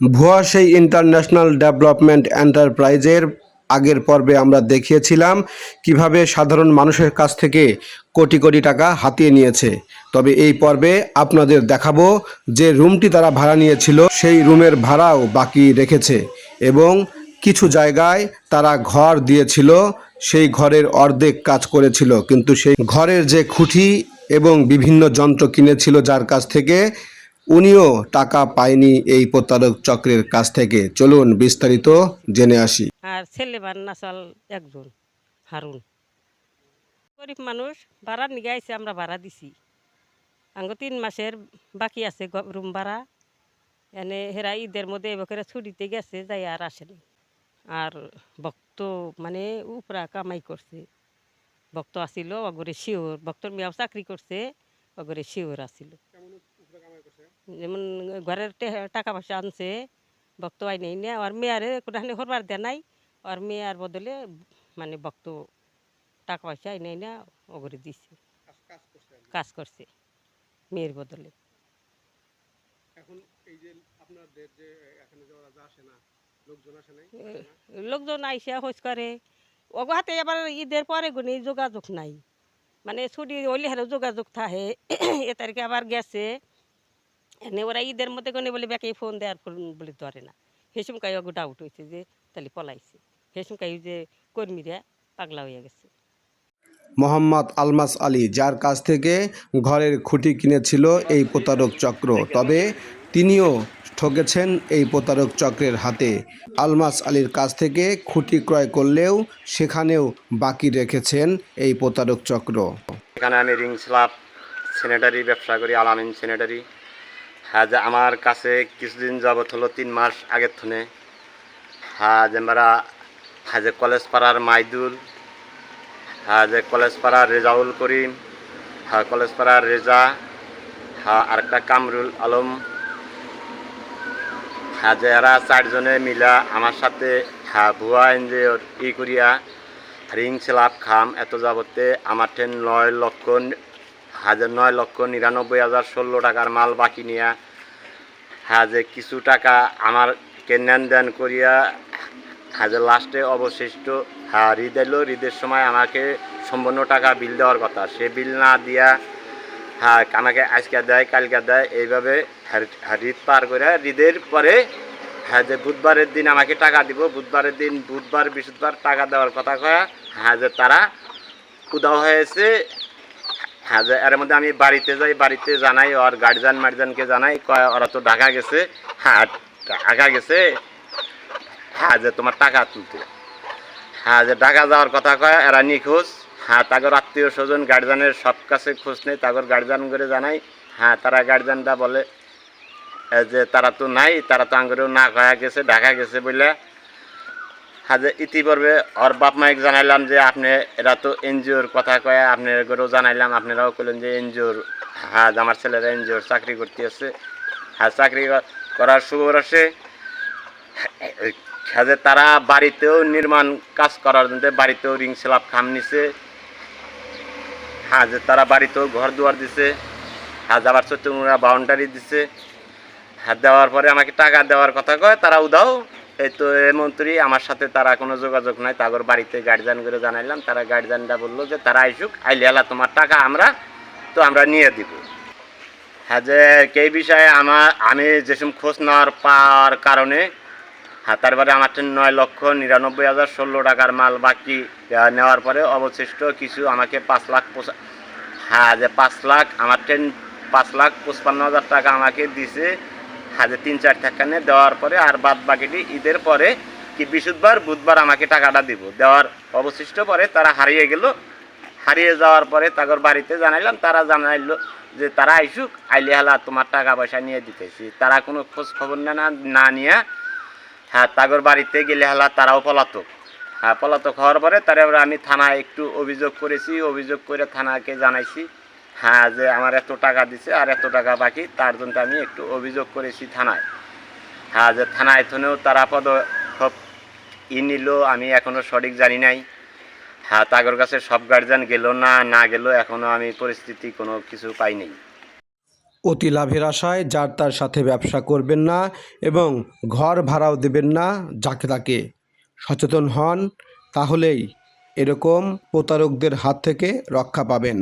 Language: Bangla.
ভুয়া সেই ইন্টারন্যাশনাল ডেভেলপমেন্ট এন্টারপ্রাইজের আগের পর্বে আমরা দেখিয়েছিলাম কীভাবে সাধারণ মানুষের কাছ থেকে কোটি কোটি টাকা হাতিয়ে নিয়েছে। তবে এই পর্বে আপনাদের দেখাবো যে রুমটি তারা ভাড়া নিয়েছিল, সেই রুমের ভাড়াও বাকি রেখেছে এবং কিছু জায়গায় তারা ঘর দিয়েছিল, সেই ঘরের অর্ধেক কাজ করেছিল। কিন্তু সেই ঘরের যে খুঁটি এবং বিভিন্ন যন্ত্র কিনেছিল যার কাছ থেকে উনিও টাকা পায়নি এই প্রতারক চক্রের কাছ থেকে। চলুন বিস্তারিত জেনে আসি। আর ছেলে বান্নাসাল একজন, হারুন। গরিব মানুষ, ভাড়া নিয়ে আইছে, আমরা ভাড়া দিছি। আঙ্গ তিন মাসের বাকি আছে রুম ভাড়া। এনে হেরা ঈদের মধ্যে এবছরে ছুটিতে গেছে, যাই আর আসেনি। আর ভক্ত মানে উপরা কামাই করছে। ভক্ত আসিল, অগরে শিওর, ভক্তর মেয়াও চাকরি করছে, অগরে শিওর আসিল। যেমন ঘরের টাকা পয়সা আনছে ভক্ত আই নেই না আর মেয়ারে কোথাখানে হরবার দেয় নাই আর মেয়ার বদলে মানে ভক্ত টাকা পয়সা নেই না ওগরে দিছে। কাজ করছে মেয়ের বদলে। এখন এই যে আপনাদের যে এখানে যারা আসে না লোকজন আসে নাই? লোকজন আইসা খোঁজ করে। ওগো হাতে এবার ঈদের পরে গুনি যোগাযোগ নাই। মানে ছুটি হইলে হারে যোগাযোগ থাকে। এ তারিখে আবার গেছে। এনে ওরা ঈদের মধ্যে কোনে বলে ব্যাকে ফোন দেওয়ার ফোন বলে ধরে না। হেসুম কাই ওগো ডাউট হয়েছে যে তাহলে পলাইছে। হেসুম কাই যে কর্মীরা পাগলা হয়ে গেছে। মোহাম্মদ আলমাস আলী যার কাছ থেকে ঘরের খুঁটি কিনেছিল এই প্রতারক চক্র তবে তিনিও ঠকেছেন এই প্রতারক চক্রের হাতে। আলমাস আলীর কাছ থেকে খুঁটি ক্রয় করলেও সেখানেও বাকি রেখেছেন এই প্রতারক চক্র। এখানে আমি রিং স্লাব স্যানিটারি ব্যবসা করি আলামিন স্যানিটারি হ্যাঁ যে আমার কাছে কিছুদিন যাবত হলো তিন মাস আগের থনে। হ্যাঁ যে আমরা হ্যাঁ যে কলেজ পাড়ার মাইদুল হ্যাঁ যে কলেজ পাড়ার রেজাউল করিম হ্যাঁ কলেজ পাড়ার রেজা হ্যাঁ আরেকটা কামরুল আলম। হ্যাঁ যে এরা চারজনে মিলা আমার সাথে হ্যাঁ ভুয়া এনজিওর ই করিয়া রিং স্লাব খাম এত যাবতে আমার ঠেন নয় লক্ষ হাজার নয় লক্ষ নিরানব্বই হাজার ষোলো টাকার মাল বাকি নিয়া হ্যাঁ যে কিছু টাকা আমার কেন্যান দেন করিয়া হাজার লাস্টে অবশিষ্ট হ্যাঁ রিদ এলো রিদের সময় আমাকে সম্পূর্ণ টাকা বিল দেওয়ার কথা। সে বিল না দিয়া হ্যাঁ আমাকে আজকে দেয়, কালকে দেয়, এইভাবে হ্যাঁ- হ্যাঁ পার করে রিদের পরে হ্যাঁ যে বুধবারের দিন আমাকে টাকা দিব। বুধবারের দিন বুধবার, বৃহস্পতিবার টাকা দেওয়ার কথা কয়া হ্যাঁ যে তারা উদাও হয়েছে। হ্যাঁ এর মধ্যে আমি বাড়িতে যাই, বাড়িতে জানাই, ওর গার্জিয়ান মার্জিয়ানকে জানাই, কয়, ওরা তো ঢাকা গেছে। হ্যাঁ ঢাকা গেছে। হ্যাঁ যে তোমার টাকা তুলতে। হ্যাঁ যে ঢাকা যাওয়ার কথা কয়, এরা নিখোঁজ। হ্যাঁ তাগর আত্মীয় স্বজন গার্জিয়ানের সব কাছে খোঁজ নেই তাগর গার্জিয়ান করে জানাই। হ্যাঁ তারা গার্জিয়ানটা বলে যে তারা তো নাই, তারা তো আঙ্গুরেও না কয়া গেছে, ঢাকা গেছে বলে হ্যাঁ যে ইতিপূর্বে ওর বাপ মাইক জানাইলাম যে আপনি, এরা তো এনজিওর কথা কয়া আপনাদেরও জানাইলাম, আপনারাও করলেন যে এনজিওর হ্যাঁ যে আমার ছেলেরা এনজিওর চাকরি করতে আছে হ্যাঁ চাকরি করার সুবর আসে হ্যাঁ যে তারা বাড়িতেও নির্মাণ কাজ করার জন্য বাড়িতেও রিং স্ল্যাব খাম নিছে। হ্যাঁ যে তারা বাড়িতেও ঘর দুয়ার দিছে। হ্যাঁ যে আবার চতুর্মুড়া বাউন্ডারি দিছে। হাত দেওয়ার পরে আমাকে টাকা দেওয়ার কথা কয় তারা উদাও এই তো মন্ত্রী, আমার সাথে তারা কোনো যোগাযোগ নাই। তাগর বাড়িতে গার্জিয়ান করে জানাইলাম। তারা গার্জিয়ানটা বলল যে, তারা আইসুক, আইলে এলা তোমার টাকা আমরা, তো আমরা নিয়ে দিব। হ্যাঁ যে এই বিষয়ে আমার, আমি যেসব খোঁজ নেওয়ার পাওয়ার কারণে হ্যাঁ তারপরে আমার নয় লক্ষ নিরানব্বই হাজার ষোলো টাকার মাল বাকি নেওয়ার পরে অবশিষ্ট কিছু আমাকে পাঁচ লাখ হ্যাঁ যে পাঁচ লাখ, আমার ট্রেন পাঁচ লাখ পঁচপান্ন হাজার টাকা আমাকে দিছে। যে তিন চার টাকা দেওয়ার পরে আর বাদ বাকিটি ঈদের পরে কি বৃহস্পতিবার, বুধবার আমাকে টাকাটা দিব। দেওয়ার অবশিষ্ট পরে তারা হারিয়ে গেল। হারিয়ে যাওয়ার পরে তাগর বাড়িতে জানাইলাম, তারা জানাইলো যে তারা আইসুক, আইলে হালা তোমার টাকা পয়সা নিয়ে দিতেছি। তারা কোনো খোঁজ খবর না- না নিয়ে হ্যাঁ তাগর বাড়িতে গেলে হালা তারাও পলাতক। হ্যাঁ পলাতক হওয়ার পরে তারপরে আমি থানায় একটু অভিযোগ করেছি। অভিযোগ করে থানাকে জানাইছি। হ্যাঁ যে আমার এত টাকা দিছে আর এত টাকা বাকি, তার জন্য আমি একটু অভিযোগ করেছি থানায়। হ্যাঁ যে থানায় থনেও তারা পদক্ষেপ ই নিল, আমি এখনও সঠিক জানি নাই। হ্যাঁ তাগর কাছে সব গার্জেন গেল না না গেল এখনও আমি পরিস্থিতি কোনো কিছু পাই নাই। অতি লাভের আশায় যার তার সাথে ব্যবসা করবেন না এবং ঘর ভাড়াও দেবেন না যাকে তাকে। সচেতন হন, তাহলেই এরকম প্রতারকদের হাত থেকে রক্ষা পাবেন।